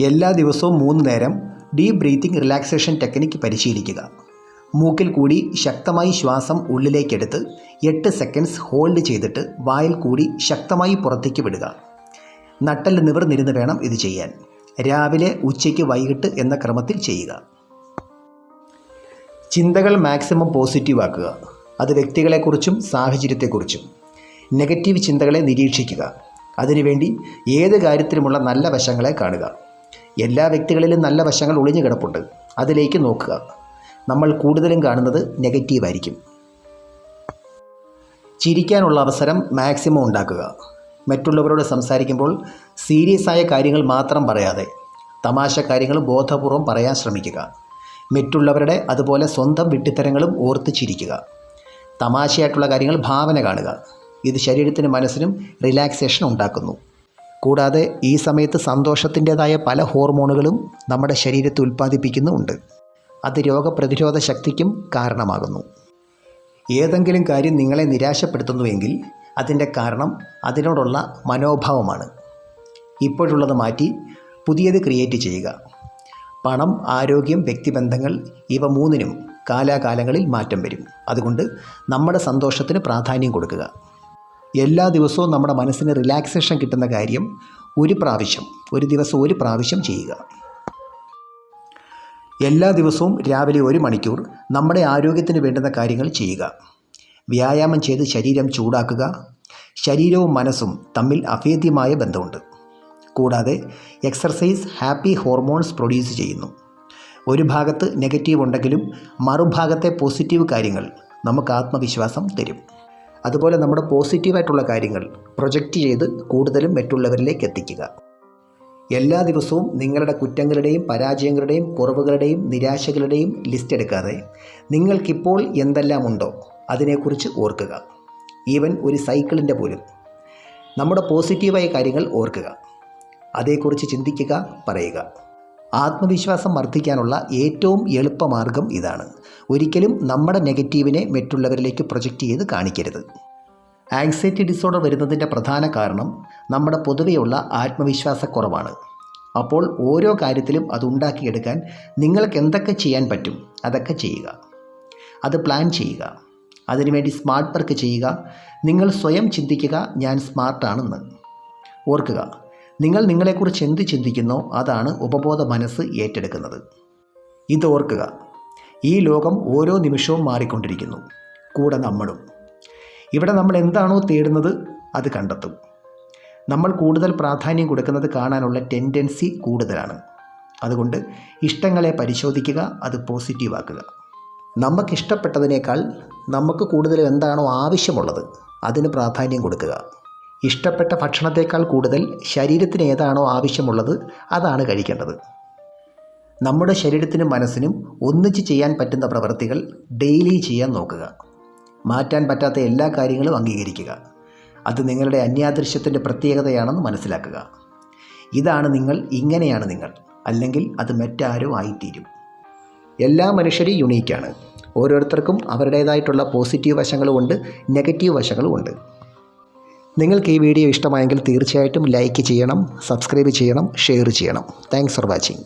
എല്ലാ ദിവസവും മൂന്ന് നേരം ഡീപ് ബ്രീത്തിങ് റിലാക്സേഷൻ ടെക്നിക്ക് പരിശീലിക്കുക. മൂക്കിൽ കൂടി ശക്തമായി ശ്വാസം ഉള്ളിലേക്കെടുത്ത് എട്ട് സെക്കൻഡ്സ് ഹോൾഡ് ചെയ്തിട്ട് വായിൽ കൂടി ശക്തമായി പുറത്തേക്ക് വിടുക. നട്ടൽ നിവർന്നിരുന്ന് വേണം ഇത് ചെയ്യാൻ. രാവിലെ ഉച്ചയ്ക്ക് വൈകിട്ട് എന്ന ക്രമത്തിൽ ചെയ്യുക. ചിന്തകൾ മാക്സിമം പോസിറ്റീവ് ആക്കുക. അത് വ്യക്തികളെക്കുറിച്ചും സാഹചര്യത്തെക്കുറിച്ചും. നെഗറ്റീവ് ചിന്തകളെ നിരീക്ഷിക്കുക. അതിനുവേണ്ടി ഏത് കാര്യത്തിലുമുള്ള നല്ല വശങ്ങളെ കാണുക. എല്ലാ വ്യക്തികളിലും നല്ല വശങ്ങൾ ഒളിഞ്ഞു കിടപ്പുണ്ട്. അതിലേക്ക് നോക്കുക. നമ്മൾ കൂടുതലും കാണുന്നത് നെഗറ്റീവായിരിക്കും ചിരിക്കാനുള്ള അവസരം മാക്സിമം ഉണ്ടാക്കുക. മറ്റുള്ളവരോട് സംസാരിക്കുമ്പോൾ സീരിയസ് ആയ കാര്യങ്ങൾ മാത്രം പറയാതെ തമാശ കാര്യങ്ങൾ ബോധപൂർവം പറയാൻ ശ്രമിക്കുക. മറ്റുള്ളവരുടെ അതുപോലെ സ്വന്തം വിട്ടിത്തരങ്ങളും ഓർത്ത് ചിരിക്കുക. തമാശയായിട്ടുള്ള കാര്യങ്ങൾ ഭാവന കാണുക. ഇത് ശരീരത്തിനും മനസ്സിനും റിലാക്സേഷൻ ഉണ്ടാക്കുന്നു. കൂടാതെ ഈ സമയത്ത് സന്തോഷത്തിന്റെതായ പല ഹോർമോണുകളും നമ്മുടെ ശരീരത്തിൽ ഉൽപ്പാദിപ്പിക്കുന്നുമുണ്ട്. അത് രോഗപ്രതിരോധ ശക്തിക്കും കാരണമാകുന്നു. ഏതെങ്കിലും കാര്യം നിങ്ങളെ നിരാശപ്പെടുത്തുന്നുവെങ്കിൽ അതിന്റെ കാരണം അതിനോടുള്ള മനോഭാവമാണ്. ഇപ്പോഴുള്ളത് മാറ്റി പുതിയത് ക്രിയേറ്റ് ചെയ്യുക. പണം ആരോഗ്യം വ്യക്തിബന്ധങ്ങൾ ഇവ മൂന്നിനും കാലാകാലങ്ങളിൽ മാറ്റം വരും. അതുകൊണ്ട് നമ്മുടെ സന്തോഷത്തിന് പ്രാധാന്യം കൊടുക്കുക. എല്ലാ ദിവസവും നമ്മുടെ മനസ്സിന് റിലാക്സേഷൻ കിട്ടുന്ന കാര്യം ഒരു പ്രാവശ്യം ഒരു ദിവസം ഒരു പ്രാവശ്യം ചെയ്യുക. എല്ലാ ദിവസവും രാവിലെ ഒരു മണിക്കൂർ നമ്മുടെ ആരോഗ്യത്തിന് വേണ്ടുന്ന കാര്യങ്ങൾ ചെയ്യുക. വ്യായാമം ചെയ്ത് ശരീരം ചൂടാക്കുക. ശരീരവും മനസ്സും തമ്മിൽ അഭേദ്യമായ ബന്ധമുണ്ട്. കൂടാതെ എക്സർസൈസ് ഹാപ്പി ഹോർമോൺസ് പ്രൊഡ്യൂസ് ചെയ്യുന്നു. ഒരു ഭാഗത്ത് നെഗറ്റീവ് ഉണ്ടെങ്കിലും മറുഭാഗത്തെ പോസിറ്റീവ് കാര്യങ്ങൾ നമുക്ക് ആത്മവിശ്വാസം തരും. അതുപോലെ നമ്മുടെ പോസിറ്റീവായിട്ടുള്ള കാര്യങ്ങൾ പ്രൊജക്റ്റ് ചെയ്ത് കൂടുതലും മറ്റുള്ളവരിലേക്ക് എത്തിക്കുക. എല്ലാ ദിവസവും നിങ്ങളുടെ കുറ്റങ്ങളുടെയും പരാജയങ്ങളുടെയും കുറവുകളുടെയും നിരാശകളുടെയും ലിസ്റ്റ് എടുക്കാതെ നിങ്ങൾക്കിപ്പോൾ എന്തെല്ലാം ഉണ്ടോ അതിനെക്കുറിച്ച് ഓർക്കുക. ഈവൻ ഒരു സൈക്കിളിന്റെ പോലും. നമ്മുടെ പോസിറ്റീവായ കാര്യങ്ങൾ ഓർക്കുക. അതേക്കുറിച്ച് ചിന്തിക്കുക പറയുക. ആത്മവിശ്വാസം വർദ്ധിക്കാനുള്ള ഏറ്റവും എളുപ്പമാർഗം ഇതാണ്. ഒരിക്കലും നമ്മുടെ നെഗറ്റീവിനെ മറ്റുള്ളവരിലേക്ക് പ്രൊജക്റ്റ് ചെയ്ത് കാണിക്കരുത്. ആങ്സൈറ്റി ഡിസോർഡർ വരുന്നതിന്റെ പ്രധാന കാരണം നമ്മുടെ പൊതുവെയുള്ള ആത്മവിശ്വാസക്കുറവാണ്. അപ്പോൾ ഓരോ കാര്യത്തിലും അത് ഉണ്ടാക്കിയെടുക്കാൻ നിങ്ങൾക്ക് എന്തൊക്കെ ചെയ്യാൻ പറ്റും അതൊക്കെ ചെയ്യുക. അത് പ്ലാൻ ചെയ്യുക. അതിനുവേണ്ടി സ്മാർട്ട് വർക്ക് ചെയ്യുക. നിങ്ങൾ സ്വയം ചിന്തിക്കുക ഞാൻ സ്മാർട്ടാണെന്ന്. ഓർക്കുക. നിങ്ങൾ നിങ്ങളെക്കുറിച്ച് എന്ത് ചിന്തിക്കുന്നോ? അതാണ് ഉപബോധ മനസ്സ് ഏറ്റെടുക്കുന്നത്. ഇത് ഓർക്കുക. ഈ ലോകം ഓരോ നിമിഷവും മാറിക്കൊണ്ടിരിക്കുന്നു. കൂടെ നമ്മളും. ഇവിടെ നമ്മൾ എന്താണോ തേടുന്നത് അത് കണ്ടെത്തും. നമ്മൾ കൂടുതൽ പ്രാധാന്യം കൊടുക്കുന്നത് കാണാനുള്ള ടെൻഡൻസി കൂടുതലാണ്. അതുകൊണ്ട് ഇഷ്ടങ്ങളെ പരിശോധിക്കുക അത് പോസിറ്റീവാക്കുക. നമുക്കിഷ്ടപ്പെട്ടതിനേക്കാൾ നമുക്ക് കൂടുതൽ എന്താണോ ആവശ്യമുള്ളത് അതിന് പ്രാധാന്യം കൊടുക്കുക. ഇഷ്ടപ്പെട്ട ഭക്ഷണത്തേക്കാൾ കൂടുതൽ ശരീരത്തിന് ഏതാണോ ആവശ്യമുള്ളത് അതാണ് കഴിക്കേണ്ടത്. നമ്മുടെ ശരീരത്തിനും മനസ്സിനും ഒന്നിച്ച് ചെയ്യാൻ പറ്റുന്ന പ്രവൃത്തികൾ ഡെയിലി ചെയ്യാൻ നോക്കുക. മാറ്റാൻ പറ്റാത്ത എല്ലാ കാര്യങ്ങളും അംഗീകരിക്കുക. അത് നിങ്ങളുടെ അന്യാദൃശ്യത്തിന്റെ പ്രത്യേകതയാണെന്ന് മനസ്സിലാക്കുക. ഇതാണ് നിങ്ങൾ ഇങ്ങനെയാണ് നിങ്ങൾ. അല്ലെങ്കിൽ അത് മറ്റാരോ ആയിത്തീരും. എല്ലാ മനുഷ്യരും യുണീക്കാണ് ഓരോരുത്തർക്കും അവരുടേതായിട്ടുള്ള പോസിറ്റീവ് വശങ്ങളുമുണ്ട് നെഗറ്റീവ് വശങ്ങളുമുണ്ട് നിങ്ങൾക്ക് ഈ വീഡിയോ ഇഷ്ടമായെങ്കിൽ തീർച്ചയായിട്ടും ലൈക്ക് ചെയ്യണം സബ്സ്ക്രൈബ് ചെയ്യണം ഷെയർ ചെയ്യണം. Thanks for watching